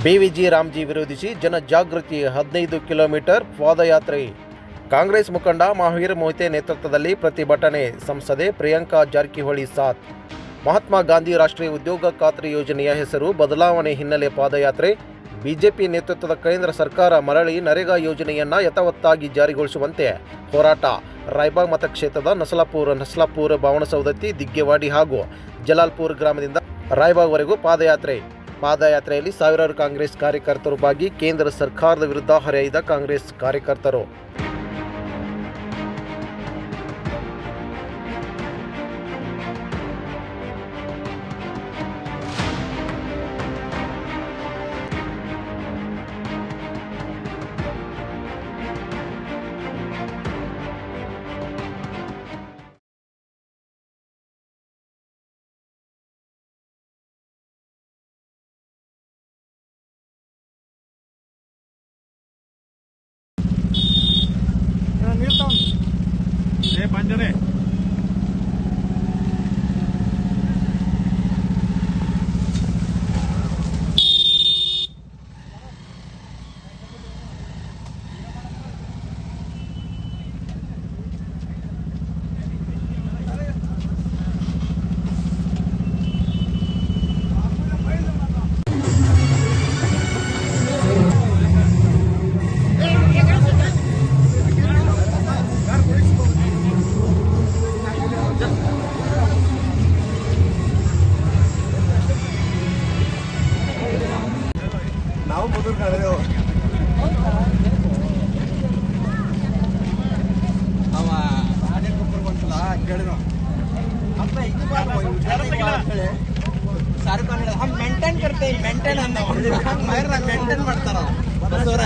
BVG Ramji ವಿರೋಧಿಸಿ ಜನಜಾಗೃತಿ ಹದಿನೈದು ಕಿಲೋಮೀಟರ್ ಪಾದಯಾತ್ರೆ. ಕಾಂಗ್ರೆಸ್ ಮುಖಂಡ ಮಹಾವೀರ್ ಮೋಹಿತೆ ನೇತೃತ್ವದಲ್ಲಿ ಪ್ರತಿಭಟನೆ ಸಂಸದೆ ಪ್ರಿಯಾಂಕಾ ಜಾರಕಿಹೊಳಿ ಸಾಥ್. ಮಹಾತ್ಮ ಗಾಂಧಿ ರಾಷ್ಟ್ರೀಯ ಉದ್ಯೋಗ ಖಾತ್ರಿ ಯೋಜನೆಯ ಹೆಸರು ಬದಲಾವಣೆ ಹಿನ್ನೆಲೆ ಪಾದಯಾತ್ರೆ. ಬಿಜೆಪಿ ನೇತೃತ್ವದ ಕೇಂದ್ರ ಸರ್ಕಾರ ಮರಳಿ ನರೇಗಾ ಯೋಜನೆಯನ್ನ ಯಥಾವತ್ತಾಗಿ ಜಾರಿಗೊಳಿಸುವಂತೆ ಹೋರಾಟ. ರಾಯ್ಬಾಗ್ ಮತಕ್ಷೇತ್ರದ ನಸಲಾಪುರ ನಸಲಾಪುರ, ಭವನಸೌದತ್ತಿ, ದಿಗ್ಗೆವಾಡಿ ಹಾಗೂ ಜಲಾಲ್ಪುರ್ ಗ್ರಾಮದಿಂದ ರಾಯ್ಬಾಗ್ವರೆಗೂ ಪಾದಯಾತ್ರೆ. ಪಾದಯಾತ್ರೆಯಲ್ಲಿ ಸಾವಿರಾರು ಕಾಂಗ್ರೆಸ್ ಕಾರ್ಯಕರ್ತರು ಭಾಗಿ ಕೇಂದ್ರ ಸರ್ಕಾರದ ವಿರುದ್ಧ ಹರಿಯೈದ ಕಾಂಗ್ರೆಸ್ ಕಾರ್ಯಕರ್ತರು. ले पांजरे ನಾವು ಮೊದಲು ಕಳೆದೆವು ಅವ ರಾಜ ಗೊಬ್ಬರ ಬಂತಲ್ಲ ಕೇಳಿದ್ರು. ಅಪ್ಪ ಇದು ಹೇಳಿ. ಸಾರಿ ಖಾನ್ ಹೇಳಿದ ಹಮ್ ಮೇಂಟೈನ್ ಕರ್ತೇವೆ ಮೇಂಟೈನ್ ಅನ್ನ ಮೇಂಟೈನ್ ಮಾಡ್ತಾರ ಬಸವರ.